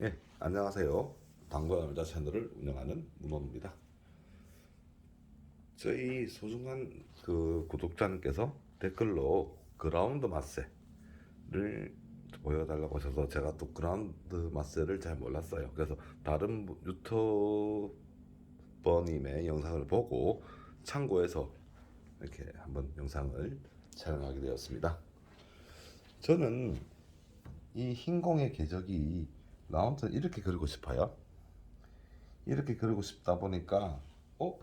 예, 안녕하세요. 당구하는 여자 채널을 운영하는 문호입니다. 저희 소중한 그 구독자님께서 댓글로 그라운드 마세를 보여달라고 하셔서 제가 또 그라운드 마세를 잘 몰랐어요. 그래서 다른 분- 유튜버님의 영상을 보고 참고해서 이렇게 한번 영상을 촬영하게 되었습니다. 저는 이 흰공의 궤적이 라운드를 이렇게 그리고 싶어요. 이렇게 그리고 싶다 보니까 어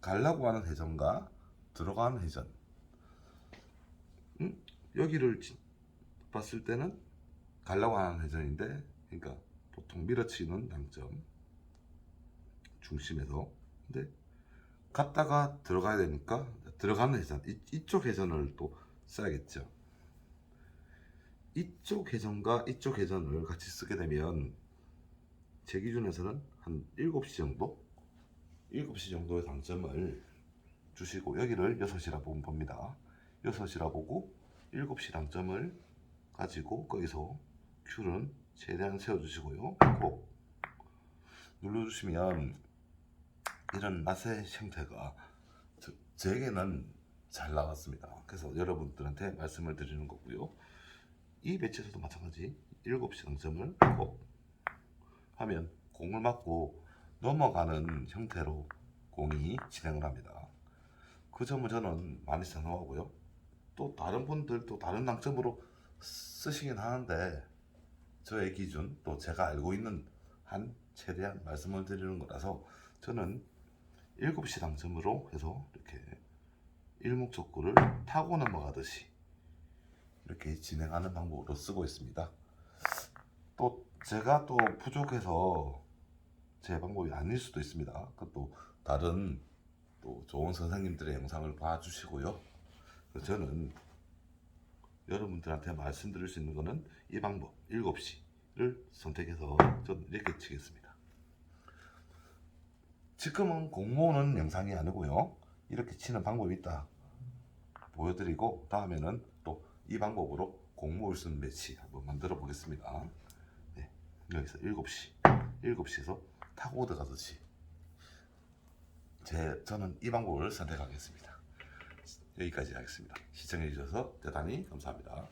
가려고 하는 회전과 들어가는 회전. 음? 여기를 지- 봤을 때는 가려고 하는 회전인데, 그러니까 보통 밀어치는 당점 중심에서. 근데 갔다가 들어가야 되니까 들어가는 회전, 이, 이쪽 회전을 또 써야겠죠. 이쪽 회전과 이쪽 회전을 같이 쓰게 되면 제 기준에서는 한 7시 정도? 7시 정도의 당점을 주시고 여기를 6시라 보면 봅니다. 6시라 보고 7시 당점을 가지고 거기서 큐는 최대한 세워주시고요. 꼭 눌러주시면 이런 맛의 형태가 저- 제게는 잘 나왔습니다. 그래서 여러분들한테 말씀을 드리는 거고요. 이 배치에서도 마찬가지 7시 당점을 꼭 하면 공을 맞고 넘어가는 형태로 공이 진행을 합니다. 그 점을 저는 많이 선호하고요. 또 다른 분들도 다른 당점으로 쓰시긴 하는데 저의 기준 또 제가 알고 있는 한 최대한 말씀을 드리는 거라서 저는 7시 당점으로 해서 이렇게 일목적구를 타고 넘어가듯이 이렇게 진행하는 방법으로 쓰고 있습니다. 또 제가 또 부족해서 제 방법이 아닐 수도 있습니다. 그또 다른 또 좋은 선생님들의 영상을 봐주시고요. 저는 여러분들한테 말씀드릴 수 있는 거는 이 방법 7시를 선택해서 저는 이렇게 치겠습니다. 지금은 공모는 영상이 아니고요. 이렇게 치는 방법이 있다 보여드리고 다음에는 또 이 방법으로 쓰는 매치 한번 만들어 보겠습니다. 네, 여기서 7시, 7시에서 타고 들어가듯이 제 저는 이 방법을 선택하겠습니다. 여기까지 하겠습니다. 시청해 주셔서 대단히 감사합니다.